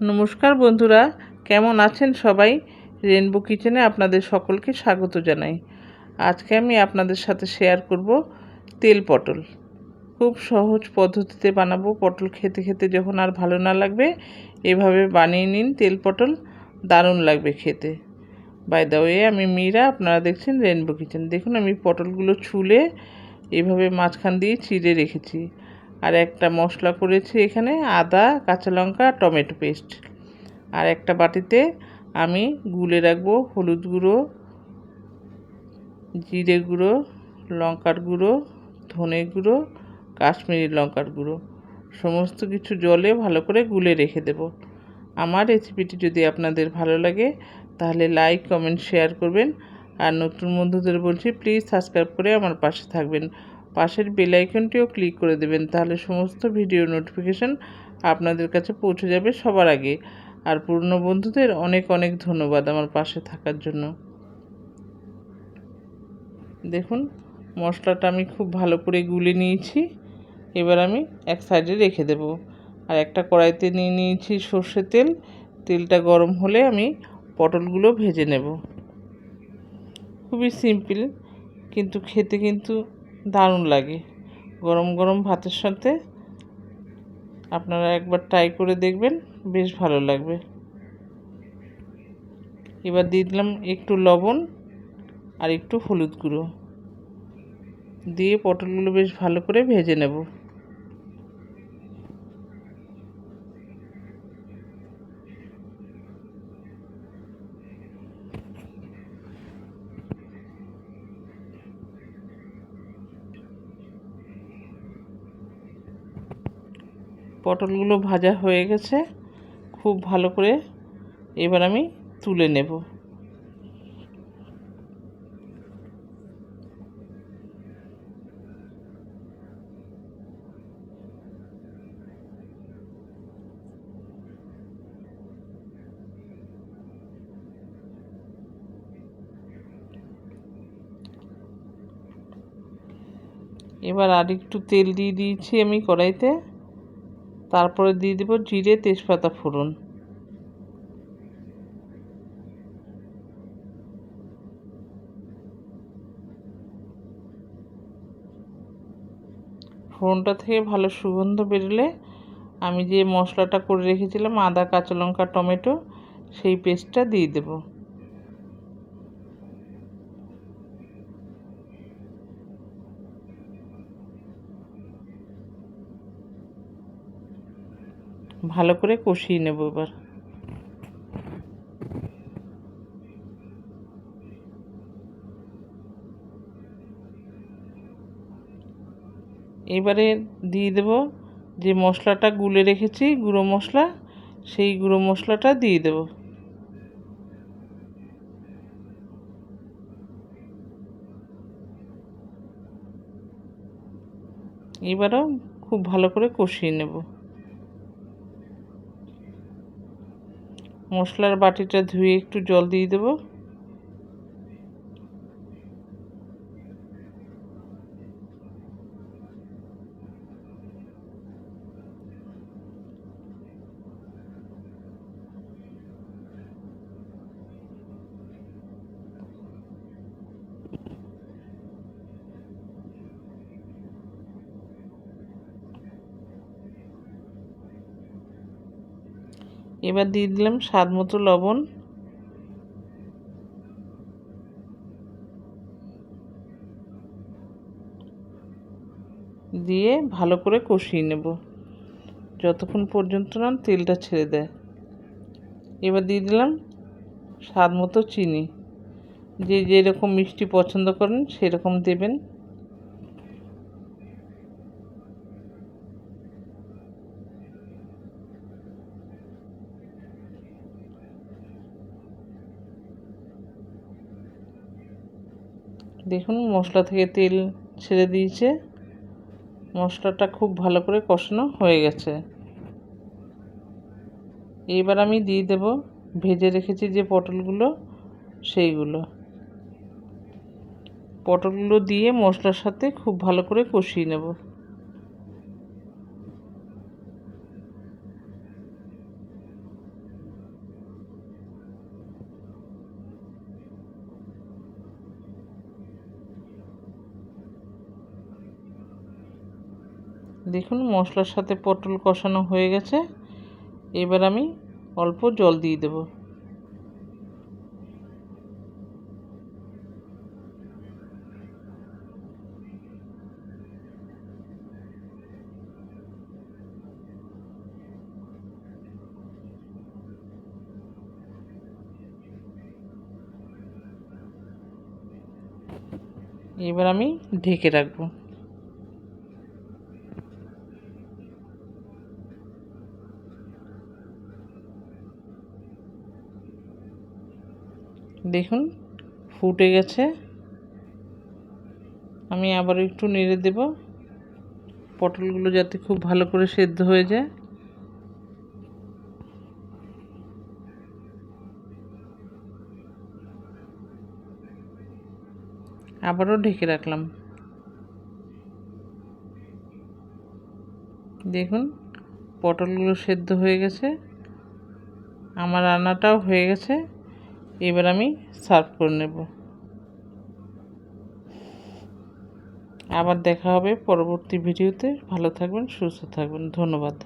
নমস্কার বন্ধুরা, কেমন আছেন সবাই? রেনবো কিচেনে আপনাদের সকলকে স্বাগত জানাই। আজকে আমি আপনাদের সাথে শেয়ার করব তেল পটল। খুব সহজ পদ্ধতিতে বানাবো পটল খেতে খেতে, যখন আর ভালো না লাগবে, এভাবে বানিয়ে নিন তেল পটল, দারুণ লাগবে খেতে। বাই দা ওয়ে আমি মীরা, আপনারা দেখছেন রেনবো কিচেন দেখুন, আমি পটলগুলো ছুলে এভাবে মাঝখান দিয়ে চিড়ে রেখেছি। আর একটা মশলা করেছি এখানে, আদা, কাঁচা লঙ্কা, টমেটো পেস্ট। আর একটা বাটিতে আমি গুলে রাখব হলুদ গুঁড়ো, জিরে গুঁড়ো, লঙ্কার গুঁড়ো, ধনে গুঁড়ো, কাশ্মীরি লঙ্কার গুঁড়ো। সমস্ত কিছু জলে ভালো করে গুলে রেখে দেব। আমার রেসিপিটি যদি আপনাদের ভালো লাগে, তাহলে লাইক, কমেন্ট, শেয়ার করবেন। আর নতুন বন্ধুদের বলছি, প্লিজ সাবস্ক্রাইব করে আমার পাশে থাকবেন। পাশের বেল আইকনটিও ক্লিক করে দেবেন, তাহলে সমস্ত ভিডিও নোটিফিকেশান আপনাদের কাছে পৌঁছে যাবে সবার আগে। আর পুরনো বন্ধুদের অনেক অনেক ধন্যবাদ আমার পাশে থাকার জন্য। দেখুন, মশলাটা আমি খুব ভালো করে গুলে নিয়েছি। এবার আমি এক সাইডে রেখে দেব। আর একটা কড়াইতে নিয়ে নিয়েছি সর্ষে তেল। তেলটা গরম হলে আমি পটলগুলো ভেজে নেব। খুবই সিম্পল, কিন্তু খেতে কিন্তু দারুণ লাগে। গরম গরম ভাতের সাথে আপনারা একবার ট্রাই করে দেখবেন, বেশ ভালো লাগবে। এবার দিয়ে দিলাম একটু লবণ আর একটু হলুদ গুঁড়ো। দিয়ে পটলগুলো বেশ ভালো করে ভেজে নেব। পটলগুলো ভাজা হয়ে গেছে। খুব ভালো করে এবার আমি তুলে নেব। এবার আর একটু তেল দিয়ে দিয়েছি আমি কড়াইতে। তারপরে দিয়ে দেবো জিরে তেজপাতা ফোড়ন। ফোড়নটা থেকে ভালো সুগন্ধ বেরোলে আমি যে মশলাটা করে রেখেছিলাম, আদা, কাঁচা লঙ্কা, টমেটো, সেই পেস্টটা দিয়ে দেবো। ভালো করে কষিয়ে নেব এবার। এবারে দিয়ে দেব যে মশলাটা গুলে রেখেছি, গুঁড়ো মশলা, সেই গুঁড়ো মশলাটা দিয়ে দেব। এবারও খুব ভালো করে কষিয়ে নেব। মশলার বাটিটা ধুয়ে একটু জল দিয়ে দেবো। এবার দিয়ে দিলাম স্বাদ মতো লবণ। দিয়ে ভালো করে কষিয়ে নেব। যতক্ষণ পর্যন্ত না তেলটা ছেড়ে দেয়। এবার দিয়ে দিলাম স্বাদ মতো চিনি। যে যেরকম মিষ্টি পছন্দ করেন সেরকম দেবেন। দেখুন, মশলা থেকে তেল ছেড়ে দিয়েছে। মশলাটা খুব ভালো করে কষানো হয়ে গেছে। এবার আমি দিয়ে দেব, ভেজে রেখেছি যে পটলগুলো, সেইগুলো। পটলগুলো দিয়ে মশলার সাথে খুব ভালো করে কষিয়ে নেব। দেখুন, মশলার সাথে পটল কষানো হয়ে গেছে। এবার আমি অল্প জল দিয়ে দেব। এবার আমি ঢেকে রাখব। দেখুন, ফুটে গেছে। আমি আবার একটু নেড়ে দেব। পটলগুলো যাতে খুব ভালো করে সেদ্ধ হয়ে যায়। আবারও ঢেকে রাখলাম। দেখুন, পটলগুলো সেদ্ধ হয়ে গেছে। আমার রান্নাটাও হয়ে গেছে। এবার আমি সার্ভ করে নেব। আবার দেখা হবে পরবর্তী ভিডিওতে। ভালো থাকবেন, সুস্থ থাকবেন। ধন্যবাদ।